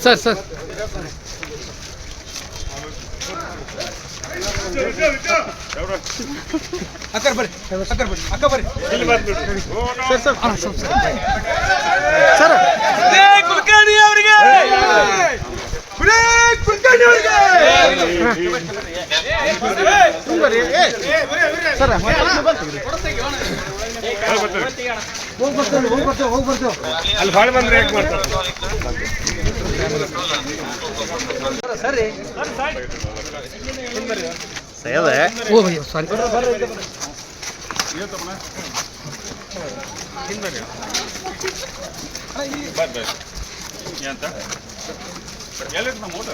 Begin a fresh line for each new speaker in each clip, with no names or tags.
sir sir
அக்கர் பாரு அக்கர் பாரு அக்கா பாரு
சார் சார் ஆ சார் சார் டேய் குல்கர்னி அவர்களே ಸರ್
ಬರ್ತೇವೆ ಹೋಗಿ ಬರ್ತೇವೆ ಹೋಗಿ
ಬರ್ತೇವೆ
ಅಲ್ಲಿ ಭಾಳ ಬಂದ್ರೆ ಯಾಕೆ ಮಾಡ್ತಾರೆ
ಓ ಅಯ್ಯೋ ಸಾರಿ
ಅಂತ ಎಲ್ಲಿತ್ತು ನಮ್ಮ ಊಟ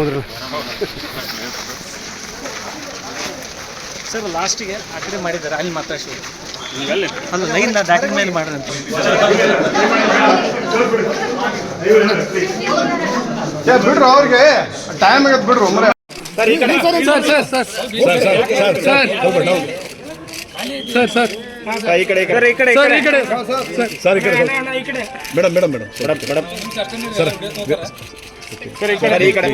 ಬರ್ರಿ
ಸರ್ ಲಾಸ್ಟಿಗೆ ಆ ಕಡೆ ಮಾಡಿದ್ದಾರೆ ಅಲ್ಲಿ ಮಾತಾಡ್ಸಿ
ಎಲ್ಲಿ
ಲೈನ್ ಲೈನ್ ದಾಟಿದ ಮೇಲೆ ಮಾಡ್ರಂತ
ಬಿಡ್ರು ಅವ್ರಿಗೆ ಟೈಮ್ ಆಗತ್ ಬಿಡ್ರು ಮರ
sir sir sir sir sir
ಈ ಕಡೆ ಈ ಕಡೆ
ಈ ಕಡೆ
ಸರ್ ಈ ಕಡೆ
ಸರ್ ಈ ಕಡೆ madam madam madam madam sir ಈ ಕಡೆ ಈ ಕಡೆ